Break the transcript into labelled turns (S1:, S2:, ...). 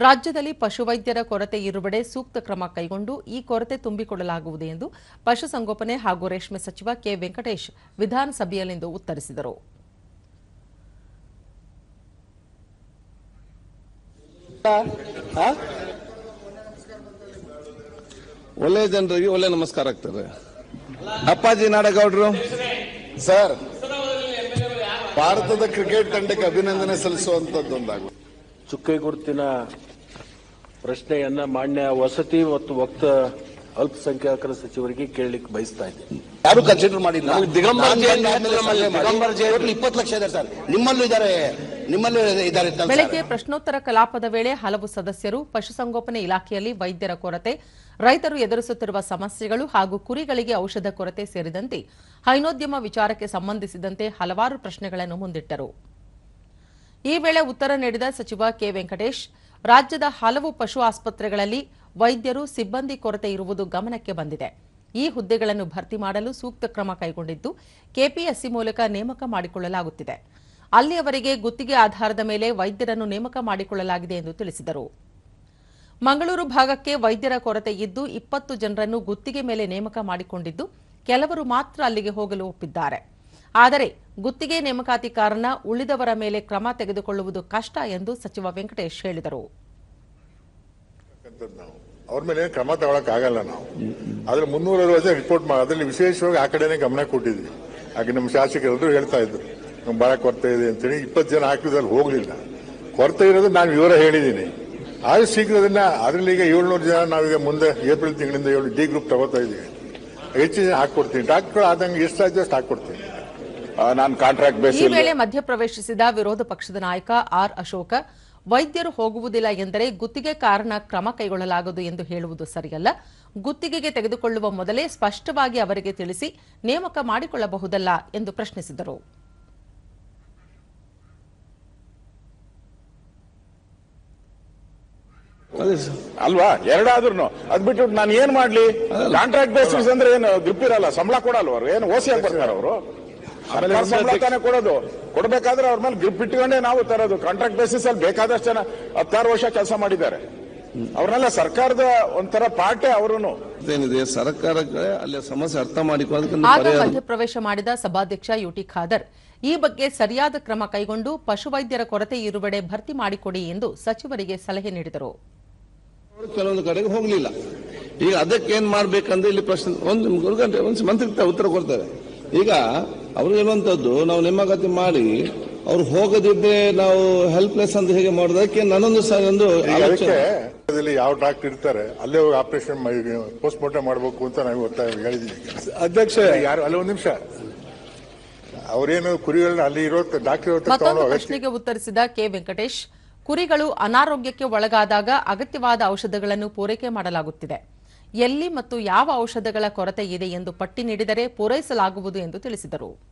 S1: ರಾಜ್ಯದಲ್ಲಿ ಪಶುವೈದ್ಯರ ಕೊರತೆ ಇರುವೆಡೆ ಸೂಕ್ತ ಕ್ರಮ ಕೈಗೊಂಡು ಈ ಕೊರತೆ ತುಂಬಿಕೊಳ್ಳಲಾಗುವುದು ಎಂದು ಪಶುಸಂಗೋಪನೆ ಹಾಗೂ ರೇಷ್ಮೆ ಸಚಿವ ಕೆ ವೆಂಕಟೇಶ್ ವಿಧಾನಸಭೆಯಲ್ಲಿಂದು ಉತ್ತರಿಸಿದರು?
S2: ಒಳ್ಳೆ ಜನರಿಗೆ ಒಳ್ಳೆ ನಮಸ್ಕಾರ ಆಗ್ತದೆ ಅಪ್ಪಾಜಿ ನಾಡಗೌಡರು
S3: ಸರ್ ಭಾರತದ ಕ್ರಿಕೆಟ್ ತಂಡಕ್ಕೆ ಅಭಿನಂದನೆ ಸಲ್ಲಿಸುವಂತದ್ದು ಒಂದಾಗು
S4: ಚುಕ್ಕೆ ಗುರುತಿನ ಪ್ರಶ್ನೆಯನ್ನ ಮಾನ್ಯ ವಸತಿ ಮತ್ತು ವಕ್ತ ಅಲ್ಪಸಂಖ್ಯಾತರ ಸಚಿವರಿಗೆ ಕೇಳಲಿಕ್ಕೆ ಬಯಸ್ತಾ ಇದ್ದೀನಿ
S5: ಯಾರು ಕನ್ಸಿಡರ್ ಮಾಡಿಲ್ಲ?
S2: ದಿಗಂಬರ
S5: ಟೋಟಲ್ ಇಪ್ಪತ್ತು ಲಕ್ಷ ಇದ್ದಾರೆ ಸರ್. ನಿಮ್ಮಲ್ಲೂ ಇದ್ದಾರೆ ನಿಮ್ಮಲ್ಲೂ ಇದ್ದಾರೆ.
S1: ಬೆಳಗ್ಗೆ ಪ್ರಶ್ನೋತ್ತರ ಕಲಾಪದ ವೇಳೆ ಹಲವು ಸದಸ್ಯರು ಪಶುಸಂಗೋಪನೆ ಇಲಾಖೆಯಲ್ಲಿ ವೈದ್ಯರ ಕೊರತೆ ರೈತರು ಎದುರಿಸುತ್ತಿರುವ ಸಮಸ್ಯೆಗಳು ಹಾಗೂ ಕುರಿಗಳಿಗೆ ಔಷಧ ಕೊರತೆ ಸೇರಿದಂತೆ ಹೈನೋದ್ಯಮ ವಿಚಾರಕ್ಕೆ ಸಂಬಂಧಿಸಿದಂತೆ ಹಲವಾರು ಪ್ರಶ್ನೆಗಳನ್ನು ಮುಂದಿಟ್ಟರು. ಈ ವೇಳೆ ಉತ್ತರ ನೀಡಿದ ಸಚಿವ ಕೆ ವೆಂಕಟೇಶ್ ರಾಜ್ಯದ ಹಲವು ಪಶು ಆಸ್ಪತ್ರೆಗಳಲ್ಲಿ ವೈದ್ಯರು ಸಿಬ್ಬಂದಿ ಕೊರತೆ ಇರುವುದು ಗಮನಕ್ಕೆ ಬಂದಿದೆ. ಈ ಹುದ್ದೆಗಳನ್ನು ಭರ್ತಿ ಮಾಡಲು ಸೂಕ್ತ ಕ್ರಮ ಕೈಗೊಂಡಿದ್ದು ಕೆಪಿಎಸ್ಸಿ ಮೂಲಕ ನೇಮಕ ಮಾಡಿಕೊಳ್ಳಲಾಗುತ್ತಿದೆ. ಅಲ್ಲಿಯವರೆಗೆ ಗುತ್ತಿಗೆ ಆಧಾರದ ಮೇಲೆ ವೈದ್ಯರನ್ನು ನೇಮಕ ಮಾಡಿಕೊಳ್ಳಲಾಗಿದೆ ಎಂದು ತಿಳಿಸಿದರು. ಮಂಗಳೂರು ಭಾಗಕ್ಕೆ ವೈದ್ಯರ ಕೊರತೆ ಇದ್ದು ಇಪ್ಪತ್ತು ಜನರನ್ನು ಗುತ್ತಿಗೆ ಮೇಲೆ ನೇಮಕ ಮಾಡಿಕೊಂಡಿದ್ದು ಕೆಲವರು ಮಾತ್ರ ಅಲ್ಲಿಗೆ ಹೋಗಲು ಒಪ್ಪಿದ್ದಾರೆ. ಆದರೆ ಗುತ್ತಿಗೆ ನೇಮಕಾತಿ ಕಾರಣ ಉಳಿದವರ ಮೇಲೆ ಕ್ರಮ ತೆಗೆದುಕೊಳ್ಳುವುದು ಕಷ್ಟ ಎಂದು ಸಚಿವ ವೆಂಕಟೇಶ್ ಹೇಳಿದರು.
S6: ಅವ್ರ ಮೇಲೆ ಕ್ರಮ ಆಗಲ್ಲ ನಾವು. ಆದ್ರೆ ಮುನ್ನೂರ ಅರವತ್ತು ರಿಪೋರ್ಟ್ ಮಾಡಿ, ಅದರಲ್ಲಿ ವಿಶೇಷವಾಗಿ ಆ ಕಡೆನೇ ಗಮನ ಕೊಟ್ಟಿದ್ವಿ. ಹಾಗೆ ನಮ್ಮ ಶಾಸಕರೆಲ್ಲರೂ ಹೇಳ್ತಾ ಇದ್ರು. ನಮ್ಗೆ ಬಹಳ ಕೊರತೆ ಇದೆ ಅಂತೇಳಿ ಇಪ್ಪತ್ತು ಜನ ಹಾಕಿದ್ರಲ್ಲಿ ಹೋಗಲಿಲ್ಲ. ಕೊರತೆ ಇರೋದು ನಾನು ವಿವರ ಹೇಳಿದ್ದೀನಿ. ಆದ್ರೆ ಶೀಘ್ರದನ್ನ ಅದರಲ್ಲಿ ಈಗ ಏಳ್ನೂರು ಜನ ನಾವೀಗ ಮುಂದೆ ಏಪ್ರಿಲ್ ತಿಂಗಳಿಂದ ಏಳು ಡಿ ಗ್ರೂಪ್ ತಗೋತಾ ಇದ್ದೀವಿ. ಹೆಚ್ಚು ಜನ ಹಾಕೊಡ್ತೀನಿ ಡಾಕ್ಟರ್ ಆದಂಗೆ ಎಷ್ಟಾಯ್ತು ಅಷ್ಟು ಹಾಕೊಡ್ತೀನಿ
S3: ನಾನು ಕಾಂಟ್ರಾಕ್ಟ್
S1: ಈ
S3: ಬೇಸಿಸ್
S1: ವೇಳೆ ಮಧ್ಯಪ್ರವೇಶಿಸಿದ ವಿರೋಧ ಪಕ್ಷದ ನಾಯಕ ಆರ್ ಅಶೋಕ ವೈದ್ಯರು ಹೋಗುವುದಿಲ್ಲ ಎಂದರೆ ಗುತ್ತಿಗೆ ಕಾರಣ ಕ್ರಮ ಕೈಗೊಳ್ಳಲಾಗದು ಎಂದು ಹೇಳುವುದು ಸರಿಯಲ್ಲ. ಗುತ್ತಿಗೆಗೆ ತೆಗೆದುಕೊಳ್ಳುವ ಮೊದಲೇ ಸ್ಪಷ್ಟವಾಗಿ ಅವರಿಗೆ ತಿಳಿಸಿ ನೇಮಕ ಮಾಡಿಕೊಳ್ಳಬಹುದಲ್ಲ ಎಂದು ಪ್ರಶ್ನಿಸಿದರು.
S2: ಅದೇ
S3: ಅಲ್ವಾ? ಎರಡಾದ್ರೂ ಅದ್ ಬಿಟ್ಟು ನಾನು ಏನ್ ಮಾಡ್ಲಿ? ಕಾಂಟ್ರಾಕ್ಟ್ ಬೇಸಿಸ್ ಅಂದ್ರೆ ಏನು ಗ್ರಿಪ್ ಇರಲ್ಲ ಸಂಬಳ ಕೊಡಲ್ವ ಅವ್ರು? ಏನು ಓಸಿ ಆಗ್ಬರ್ತಾರ ಅವರು? ಸಂಬಳ ತಾನೇ ಕೊಡೋದು. ಕೊಡ್ಬೇಕಾದ್ರೆ ಅವ್ರ ಮೇಲೆ ಗ್ರಿಪ್ ಇಟ್ಕೊಂಡೇ ನಾವು ತರೋದು. ಕಾಂಟ್ರಾಕ್ಟ್ ಬೇಸಿಸ್ ಅಲ್ಲಿ ಬೇಕಾದಷ್ಟು ಜನ ಹತ್ತಾರು ವರ್ಷ ಕೆಲಸ ಮಾಡಿದ್ದಾರೆ. ಅವ್ರನ್ನೆಲ್ಲ ಸರ್ಕಾರದ ಒಂಥರ ಪಾಠೆ ಅವರು
S2: ಏನಿದೆ ಸರ್ಕಾರಕ್ಕೆ ಅಲ್ಲಿ ಸಮಸ್ಯೆ ಅರ್ಥ ಮಾಡಿಕೊಳ್ಳೋದಕ್ಕೆ
S1: ಮಧ್ಯಪ್ರವೇಶ ಮಾಡಿದ ಸಭಾಧ್ಯಕ್ಷ ಯುಟಿ ಖಾದರ್. ಈ ಬಗ್ಗೆ ಸರಿಯಾದ ಕ್ರಮ ಕೈಗೊಂಡು ಪಶುವೈದ್ಯರ ಕೊರತೆ ಇರುವೆಡೆ ಭರ್ತಿ ಮಾಡಿಕೊಡಿ ಎಂದು ಸಚಿವರಿಗೆ ಸಲಹೆ ನೀಡಿದರು.
S2: ಕೆಲವೊಂದು ಕಡೆಗೆ ಹೋಗಲಿಲ್ಲ. ಈಗ ಅದಕ್ಕೆ ಏನ್ ಮಾಡ್ಬೇಕಂದ್ರೆ ಇಲ್ಲಿ ಪ್ರಶ್ನೆ ಒಂದು ಒಂದು ಗಂಟೆ ಒಂದು ಮಂತ್ರಿ ಉತ್ತರ ಕೊಡ್ತಾರೆ. ಈಗ ಅವ್ರು ಹೇಳುವಂತದ್ದು ನಾವು ನೇಮಕಾತಿ ಮಾಡಿ ಅವ್ರು ಹೋಗದಿದ್ರೆ ನಾವು ಹೆಲ್ಪ್ಲೆಸ್ ಅಂತ ಹೇಗೆ ಮಾಡೋದಕ್ಕೆ ಅದಕ್ಕೆ ನಾನೊಂದು ಸ- ಒಂದು
S6: ಯಾವ ಡಾಕ್ಟರ್ ಇರ್ತಾರೆ ಅಲ್ಲೇ ಹೋಗಿ ಆಪರೇಷನ್ ಪೋಸ್ಟ್ ಮಾರ್ಟಮ್ ಮಾಡಬೇಕು ಅಂತ ನಾವು ಒತ್ತಾಯ ಹೇಳಿದ್ವಿ. ಅಧ್ಯಕ್ಷ ಯಾರು ಅಲ್ಲಿ ಒಂದು ನಿಮಿಷ. ಅವರೇನು ಕುರಿಗಳನ್ನ ಅಲ್ಲಿ ಇರೋ ಡಾಕ್ಟರ್
S1: ಪ್ರಶ್ನೆಗೆ ಉತ್ತರಿಸಿದ ಕೆ ವೆಂಕಟೇಶ್ ಕುರಿಗಳು ಅನಾರೋಗ್ಯಕ್ಕೆ ಒಳಗಾದಾಗ ಅಗತ್ಯವಾದ ಔಷಧಗಳನ್ನು ಪೂರೈಕೆ ಮಾಡಲಾಗುತ್ತಿದೆ. ಎಲ್ಲಿ ಮತ್ತು ಯಾವ ಔಷಧಗಳ ಕೊರತೆ ಇದೆ ಎಂದು ಪಟ್ಟಿ ನೀಡಿದರೆ ಪೂರೈಸಲಾಗುವುದು ಎಂದು ತಿಳಿಸಿದರು.